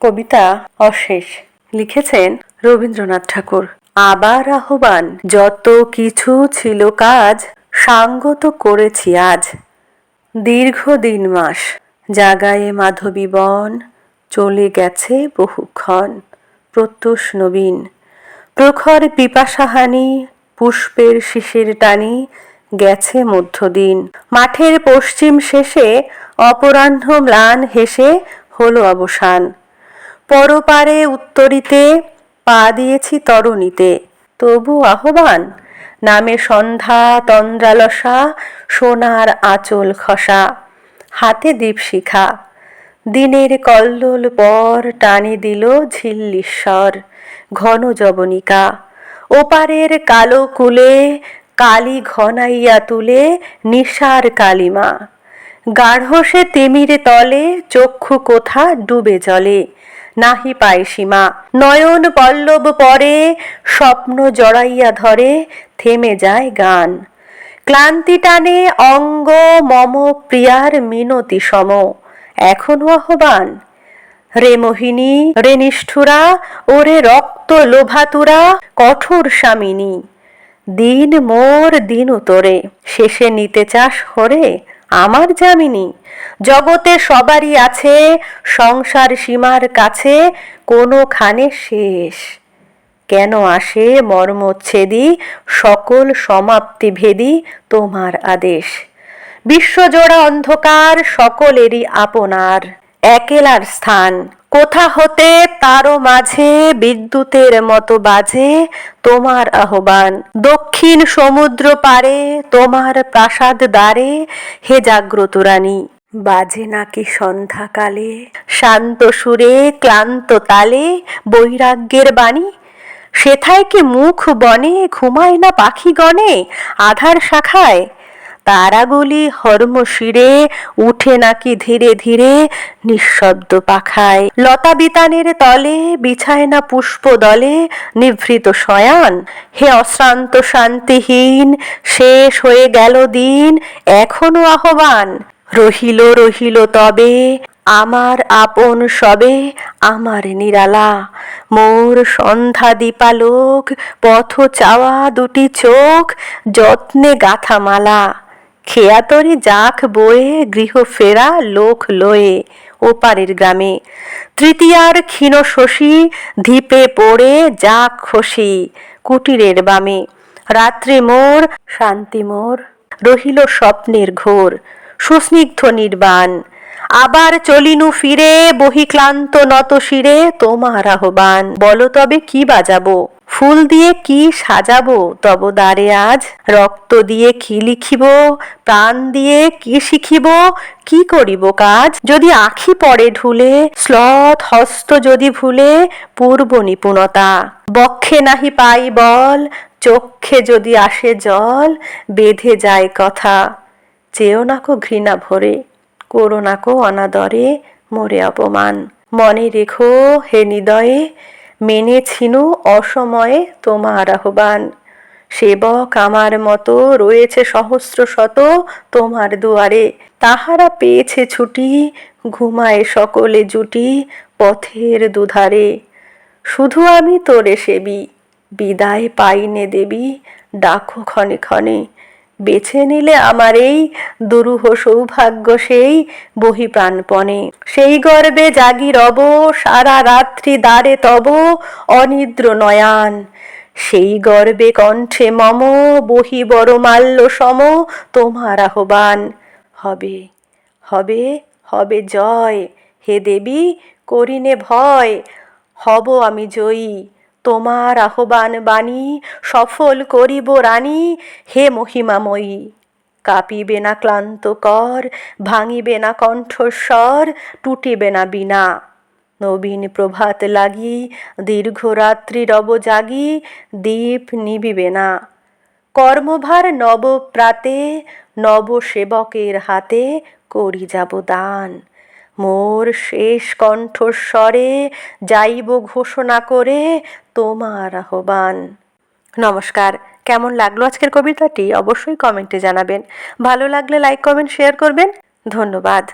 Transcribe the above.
কবিতা অশেষ। লিখেছেন রবীন্দ্রনাথ ঠাকুর। আবার আহ্বান, যত কিছু ছিল কাজ, সাঙ্গত করেছি আজ। দীর্ঘ দিন মাস, জাগায়ে মাধবী বন, চলে গেছে বহুক্ষণ। প্রত্যুষ নবীন, প্রখর পিপাসাহানি, পুষ্পের শিশির টানি, গেছে মধ্যদিন। মাঠের পশ্চিম শেষে অপরাহ্ন ম্লান হেসে হলো অবসান। পরপারে উত্তরিতে পা দিয়েছি তরণীতে। তবু আহ্বান, নামে সন্ধ্যা তন্দ্রালসা, সোনার আঁচল খসা, হাতে দীপশিখা দিনের কল্লোল পর টানি দিল ঝিল্লিশ্বর ঘন জবনিকা। ওপারের কালো কুলে কালি ঘনাইয়া তুলে নিশার কালিমা। গাঢ় সে তিমিরে তলে, চক্ষু কোথা ডুবে জলে। নাহি পায় সীমা। নয়ন পল্লব পরে, স্বপ্ন জড়াইয়া ধরে, থেমে যায় গান। ক্লান্তি টানে অঙ্গ মম প্রিয়ার মিনতি সম। এখনও আহ্বান, রে মোহিনী, রে নিষ্ঠুরা, ওরে রক্ত লোভাতুরা, কঠোর স্বামিনী। দিন মোর দিন তোরে, শেষে নিতে চাস হরে, আমার জামিনী জগতে সবারই আছে, সংসার সীমার কাছে, কোনোখানে শেষ। কেন আসে মর্মচ্ছেদি সকল সমাপ্তি ভেদি তোমার আদেশ। বিশ্বজোড়া অন্ধকার সকলেরই আপনার। একেলার স্থান, কোথা হতে তারও মাঝে বিদ্যুতের মতো বাজে তোমার আহ্বান। দক্ষিণ সমুদ্র পারে তোমার প্রাসাদ দ্বারে হে জাগ্রত রানী বাজে নাকি সন্ধ্যাকালে? শান্ত সুরে, ক্লান্ত তালে, বৈরাগ্যের বাণী। সেথায় কি মুখ বনে, ঘুমায় না পাখি গণে আধার শাখায়। তারাগুলি হর্ম শিরে, উঠে নাকি ধীরে ধীরে নিঃশব্দ পাখায়। লতা বিতানের তলে, বিছায় না পুষ্প দলে, নিভৃত শয়ান। হে অশ্রান্ত শান্তিহীন, শেষ হয়ে গেল দিন, এখনও আহ্বান। রহিল রহিল তবে, আমার আপন সবে, আমার নিরালা। মোর সন্ধ্যা দীপালোক, পথ চাওয়া দুটি চোখ, যত্নে গাথা মালা। খেয়াতরি যাক বয়ে, গৃহ ফেরা লোক লয়ে, ওপারের গ্রামে। তৃতীয়ার ক্ষীণ শশী ধীপে পড়ে যাক খসি কুটিরের বামে। রাত্রে মোর, শান্তি মোর, রহিল স্বপ্নের ঘোর। সুস্নিগ্ধ নির্বাণ। আবার চলিনু ফিরে, বহিক্লান্ত নত শিরে তোমার আহ্বান। বলো তবে কি বাজাবো? ফুল দিয়ে কি সাজাবো? তব দ্বারে আজ রক্ত দিয়ে কি লিখিব? প্রাণ দিয়ে কি শিখিব? কি করিব কাজ? যদি আখি পড়ে ঢুলে, শ্লথ হস্ত যদি ভুলে, পূর্ব নিপুণতা। বক্ষে নাহি পাই বল, চক্ষে যদি আসে জল, বেঁধে যায় কথা। চেয়েও নাকো ঘৃণা ভরে, করো নাকো অনাদরে মোরে অপমান। মনে রেখো হে হৃদয়ে মেনে ছিনু অসময়ে তোমার আহ্বান। সেবক আমার মতো রয়েছে সহস্র শত তোমার দুয়ারে। তাহারা পেয়েছে ছুটি, ঘুমায় সকলে জুটি পথের দুধারে। শুধু আমি তোরে সেবি, বিদায় পাইনে দেবী, ডাকো ক্ষণে ক্ষণে। বেছে নিলে আমার এই দুরূহ সৌভাগ্য, সেই বহি প্রাণপণে। সেই গর্বে জাগি রব, সারা রাত্রি দ্বারে তব অনিদ্র নয়ান। সেই গর্বে কণ্ঠে মম, বহি বড় মাল্য সম, তোমার আহ্বান। হবে হবে হবে জয়, হে দেবী, করিনে ভয়, হব আমি জয়ী। তোমার আহ্বান বাণী সফল করিব রানী। হে মহিমাময়ী, কাঁপিবে না ক্লান্ত কর, ভাঙিবে না কণ্ঠস্বর, টুটিবে না বিনা নবীন প্রভাত লাগি, দীর্ঘ রাত্রি রব জাগি দীপ নিবিবে না। কর্মভার নব প্রাতে, নব সেবকের হাতে করি যাব দান। মোর শেষ কণ্ঠস্বরে যাইব ঘোষণা করে তোমার আহ্বান। নমস্কার, কেমন লাগল আজকের কবিতাটি? অবশ্যই কমেন্টে জানাবেন। ভালো লাগলে লাইক, কমেন্ট, শেয়ার করবেন। ধন্যবাদ।